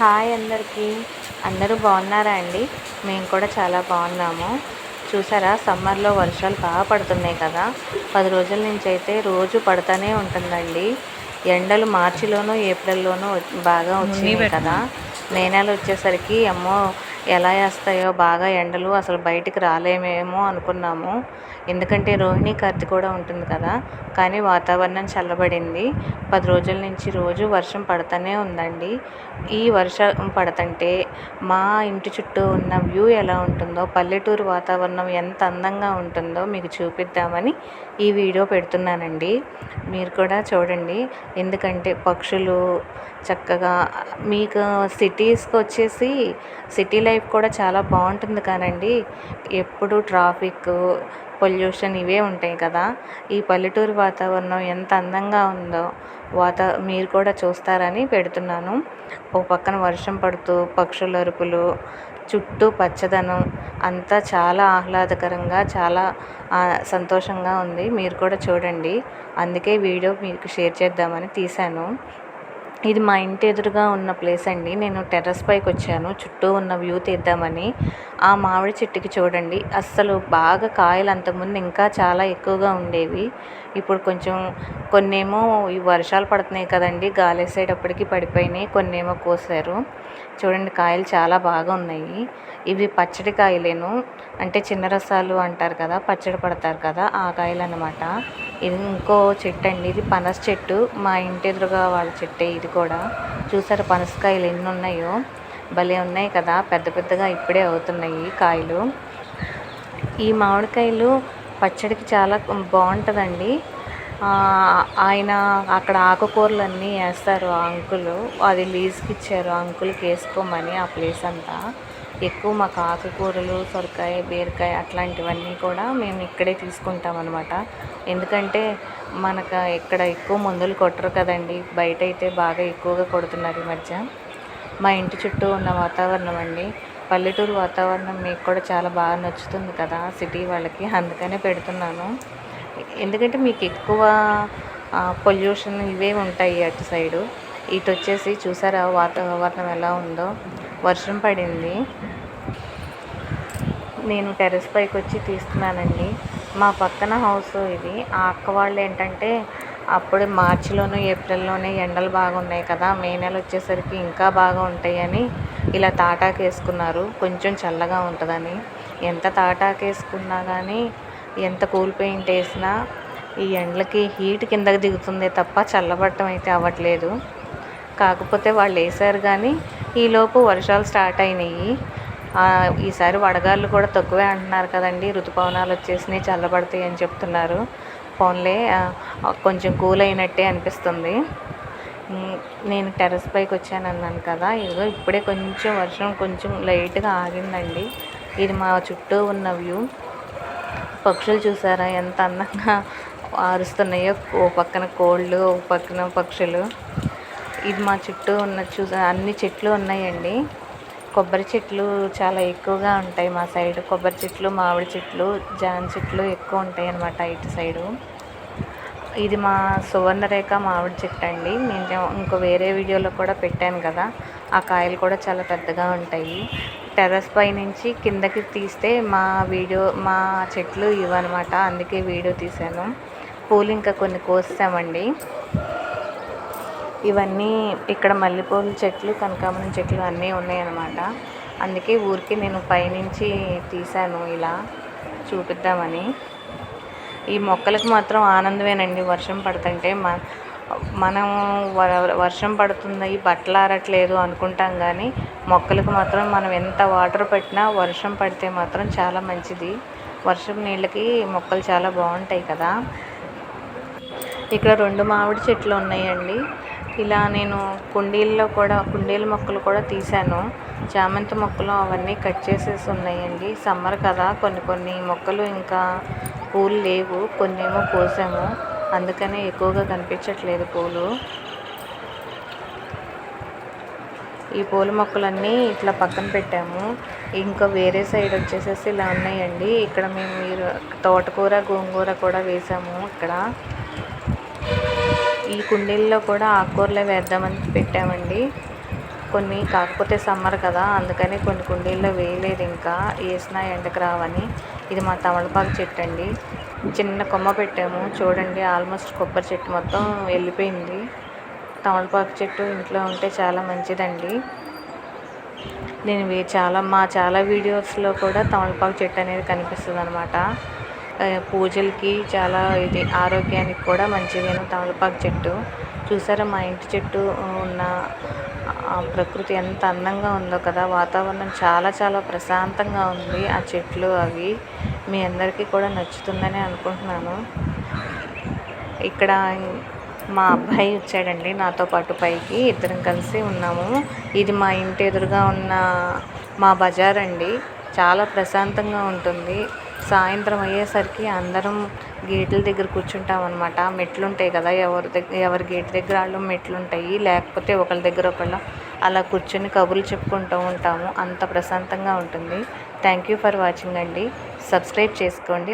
Hi అందరికీ. అందరూ బాగున్నారా అండి? మేము కూడా చాలా బాగున్నాము. చూసారా సమ్మర్లో వర్షాలు బాగా పడుతున్నాయి కదా. పది రోజుల నుంచి అయితే రోజు పడుతూనే ఉంటుందండి. ఎండలు మార్చిలోనూ ఏప్రిల్లోనూ బాగా వచ్చినాయి కదా. మే నెల వచ్చేసరికి అమ్మో ఎలా వేస్తాయో బాగా ఎండలు అసలు బయటికి రాలేమేమో అనుకున్నాము. ఎందుకంటే రోహిణి కార్తీ కూడా ఉంటుంది కదా. కానీ వాతావరణం చల్లబడింది. పది రోజుల నుంచి రోజు వర్షం పడుతూనే ఉందండి. ఈ వర్షం పడుతుంటే మా ఇంటి చుట్టూ ఉన్న వ్యూ ఎలా ఉంటుందో పల్లెటూరు వాతావరణం ఎంత అందంగా ఉంటుందో మీకు చూపిద్దామని ఈ వీడియో పెడుతున్నానండి. మీరు కూడా చూడండి. ఎందుకంటే పక్షులు చక్కగా మీకు సిటీస్కి వచ్చేసి సిటీ లైఫ్ కూడా చాలా బాగుంటుంది కానండి. ఎప్పుడు ట్రాఫిక్ పొల్యూషన్ ఇవే ఉంటాయి కదా. ఈ పల్లెటూరు వాతావరణం ఎంత అందంగా ఉందో వాత మీరు కూడా చూస్తారని పెడుతున్నాను. ఓ పక్కన వర్షం పడుతూ పక్షుల అరుపులు చుట్టూ పచ్చదనం అంతా చాలా ఆహ్లాదకరంగా చాలా సంతోషంగా ఉంది. మీరు కూడా చూడండి. అందుకే వీడియో మీకు షేర్ చేద్దామని తీశాను. ఇది మా ఇంటి ఎదురుగా ఉన్న ప్లేస్ అండి. నేను టెర్రస్ పైకి వచ్చాను. చుట్టూ ఉన్న వ్యూ తీద్దామని. ఆ మామిడి చెట్టుకి చూడండి. అస్సలు బాగా కాయలు అంతకుముందు ఇంకా చాలా ఎక్కువగా ఉండేవి. ఇప్పుడు కొంచెం కొన్నేమో ఈ వర్షాలు పడుతున్నాయి కదండి. గాలి వేసేటప్పటికి పడిపోయినాయి. కొన్నేమో కోసారు. చూడండి కాయలు చాలా బాగా ఉన్నాయి. ఇవి పచ్చడి కాయలేను. అంటే చిన్న రసాలు అంటారు కదా పచ్చడి పడతారు కదా ఆ కాయలు అనమాట ఇది ఇంకో చెట్టు అండి ఇది పనస చెట్టు. మా ఇంటి ఎదురుగా వాళ్ళ చెట్టే ఇది. కూడా. చూసారు పనసకాయలు ఎన్ని ఉన్నాయో భలే ఉన్నాయి కదా. పెద్ద పెద్దగా ఇప్పుడే అవుతున్నాయి కాయలు. ఈ మామిడికాయలు పచ్చడికి చాలా బాగుంటుందండి. ఆయన అక్కడ ఆకుకూరలు అన్నీ వేస్తారు ఆ అంకులు. అది లీజ్కి ఇచ్చారు ఆ అంకుల్కి వేసుకోమని ఆ ప్లేస్ అంతా. ఎక్కువ మాకు ఆకుకూరలు సొరకాయ బీరకాయ అట్లాంటివన్నీ కూడా మేము ఇక్కడే తీసుకుంటాం అనమాట ఎందుకంటే మనకు ఇక్కడ ఎక్కువ మందులు కొట్టరు కదండి. బయట అయితే బాగా ఎక్కువగా కొడుతున్నారు ఈ మధ్య. మా ఇంటి చుట్టూ ఉన్న వాతావరణం అండి. పల్లెటూరు వాతావరణం మీకు కూడా చాలా బాగా నచ్చుతుంది కదా సిటీ వాళ్ళకి. అందుకనే పెడుతున్నాను. ఎందుకంటే మీకు ఎక్కువ పొల్యూషన్ ఇవే ఉంటాయి అటు సైడు. ఇటు వచ్చేసి చూసారా వాతావరణం ఎలా ఉందో? వర్షం పడింది. నేను టెర్రస్ పైకి వచ్చి తీస్తున్నానండి. మా పక్కన హౌస్ ఇది. ఆ అక్క వాళ్ళు ఏంటంటే అప్పుడు మార్చిలోనూ ఏప్రిల్లోనే ఎండలు బాగున్నాయి కదా మే నెల వచ్చేసరికి ఇంకా బాగా ఉంటాయని ఇలా తాటాకు వేసుకున్నారు. కొంచెం చల్లగా ఉంటుందని. ఎంత తాటాకు వేసుకున్నా కానీ ఎంత కూల్ పెయింట్ వేసినా ఈ ఎండలకి హీట్ కిందకి దిగుతుందే తప్ప చల్లబట్టం అయితే అవ్వట్లేదు. కాకపోతే వాళ్ళు వేసారు కానీ ఈలోపు వర్షాలు స్టార్ట్ అయినాయి. ఈసారి వడగాళ్ళు కూడా తక్కువే అంటున్నారు కదండి. ఋతుపవనాలు వచ్చేసినాయి చల్లబడతాయి అని చెప్తున్నారు. ఫోన్లే కొంచెం కూల్ అయినట్టే అనిపిస్తుంది. నేను టెర్రస్ పైకి వచ్చాను అన్నాను కదా. ఇదిగో ఇప్పుడే కొంచెం వర్షం కొంచెం లైట్గా ఆగిందండి. ఇది మా చుట్టూ ఉన్న వ్యూ. పక్షులు చూసారా? ఎంత అందంగా ఆరుస్తున్నాయో. ఓ పక్కన కోళ్ళు ఓ పక్కన పక్షులు. ఇది మా చుట్టూ ఉన్న చూసా అన్ని చెట్లు ఉన్నాయండి. కొబ్బరి చెట్లు చాలా ఎక్కువగా ఉంటాయి మా సైడ్. కొబ్బరి చెట్లు మామిడి చెట్లు జాన్ చెట్లు ఎక్కువ ఉంటాయి అన్నమాట ఇటు సైడు. ఇది మా సువర్ణరేఖ మామిడి చెట్టు అండి. నేను ఇంకో వేరే వీడియోలో కూడా పెట్టాను కదా. ఆ కాయలు కూడా చాలా పెద్దగా ఉంటాయి. టెర్రస్ పై నుంచి కిందకి తీస్తే మా వీడియో మా చెట్లు ఇవన్నమాట. అందుకే వీడియో తీశాను. పూలు ఇంకా కొన్ని కోసామండి ఇవన్నీ ఇక్కడ మల్లెపూల చెట్లు కనకాంబరం చెట్లు అన్నీ ఉన్నాయన్నమాట. అందుకే ఊరికి నేను పైనుంచి తీశాను ఇలా చూపిద్దామని. ఈ మొక్కలకు మాత్రం ఆనందమేనండి వర్షం పడుతుంటే. మ మనం వర్షం పడుతుంది బట్టలు ఆరట్లేదు అనుకుంటాం కానీ మొక్కలకు మాత్రం మనం ఎంత వాటర్ పెట్టినా వర్షం పడితే మాత్రం చాలా మంచిది. వర్షం నీళ్ళకి మొక్కలు చాలా బాగుంటాయి కదా. ఇక్కడ రెండు మామిడి చెట్లు ఉన్నాయండి. ఇలా నేను కుండీల్లో కూడా కుండీల మొక్కలు కూడా తీశాను. చామంతి మొక్కలు అవన్నీ కట్ చేసేసి ఉన్నాయండి. సమ్మర్ కదా కొన్ని కొన్ని మొక్కలు ఇంకా పూలు లేవు. కొన్ని ఏమో కోసాము. అందుకనే ఎక్కువగా కనిపించట్లేదు పూలు. ఈ పూల మొక్కలన్నీ ఇట్లా పక్కన పెట్టాము. ఇంకా వేరే సైడ్ వచ్చేసేసి ఇలా ఉన్నాయండి. ఇక్కడ మేము మీరు తోటకూర గోంగూర కూడా వేసాము. ఇక్కడ ఈ కుండీల్లో కూడా ఆకుకూరలే వేద్దామని పెట్టామండి. కొన్ని కాకపోతే సమ్మర్ కదా అందుకని కొన్ని కుండీల్లో వేయలేదు ఇంకా. వేసినా ఎండకు రావని. ఇది మా తమలపాకు చెట్టు అండి. చిన్న కొమ్మ పెట్టాము. చూడండి ఆల్మోస్ట్ కొబ్బరి చెట్టు మొత్తం వెళ్ళిపోయింది. తమలపాకు చెట్టు ఇంట్లో ఉంటే చాలా మంచిదండి. నేను చాలా మా చాలా వీడియోస్లో కూడా తమలపాకు చెట్టు అనేది కనిపిస్తుంది అనమాట పూజలకి చాలా ఇది ఆరోగ్యానికి కూడా మంచిదేను తమలపాకు చెట్టు. చూసారా మా ఇంటి చెట్టు ఉన్న ప్రకృతి ఎంత అందంగా ఉందో కదా. వాతావరణం చాలా చాలా ప్రశాంతంగా ఉంది. ఆ చెట్లు అవి మీ అందరికీ కూడా నచ్చుతుందని అనుకుంటున్నాను. ఇక్కడ మా అబ్బాయి వచ్చాడండి. నాతో పాటు పైకి ఇద్దరం కలిసి ఉన్నాము. ఇది మా ఇంటి ఎదురుగా ఉన్న మా బజార్ అండి చాలా ప్రశాంతంగా ఉంటుంది. సాయంత్రం అయ్యేసరికి అందరం గేట్ల దగ్గర కూర్చుంటాం అనమాట మెట్లు ఉంటాయి కదా ఎవరి దగ్గర ఎవరి గేట్ దగ్గర వాళ్ళు మెట్లు ఉంటాయి లేకపోతే ఒకళ్ళ దగ్గర ఒకళ్ళ. అలా కూర్చొని కబుర్లు చెప్పుకుంటూ ఉంటాము. అంత ప్రశాంతంగా ఉంటుంది. థ్యాంక్ యూ ఫర్ వాచింగ్ అండి. సబ్స్క్రైబ్ చేసుకోండి.